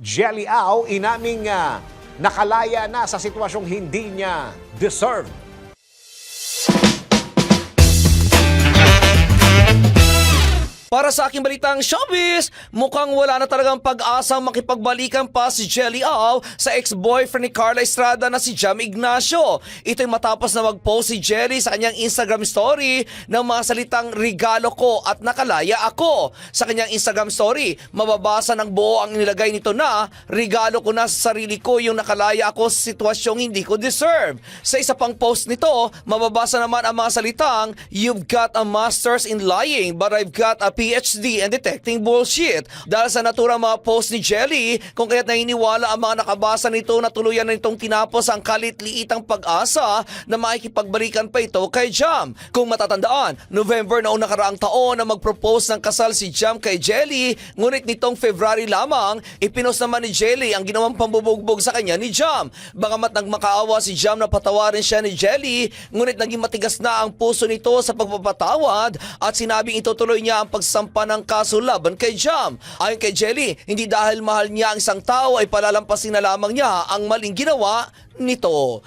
Jelly Au inaming ah, nakalaya na sa sitwasyong hindi niya deserved. Para sa aking balitang showbiz, mukhang wala na talagang pag-asa makipagbalikan pa si Jelly Au sa ex-boyfriend ni Carla Estrada na si Jam Ignacio. Ito'y matapos na mag-post si Jelly sa kanyang Instagram story ng mga salitang regalo ko at nakalaya ako. Sa kanyang Instagram story, mababasa ng buo ang nilagay nito na regalo ko na sa sarili ko yung nakalaya ako sa sitwasyong hindi ko deserve. Sa isa pang post nito, mababasa naman ang mga salitang You've got a master's in lying but I've got a PhD in detecting bullshit. Dahil sa naturang mga post ni Jelly, kung kaya't naniniwala ang mga nakabasa nito na tuluyan na nitong tinapos ang kalit-liitang pag-asa na makikipagbalikan pa ito kay Jam. Kung matatandaan, November noong nakaraang taon na mag-propose ng kasal si Jam kay Jelly, ngunit nitong February lamang, ipinos naman ni Jelly ang ginawang pambubugbog sa kanya ni Jam. Bagamat nagmakaawa si Jam na patawarin siya ni Jelly, ngunit naging matigas na ang puso nito sa pagpapatawad at sinabing itutuloy niya ang pagsampa ng kaso laban kay Jam. Ayon kay Jelly, hindi dahil mahal niya ang isang tao ay palalampasin na lamang niya ang maling ginawa nito.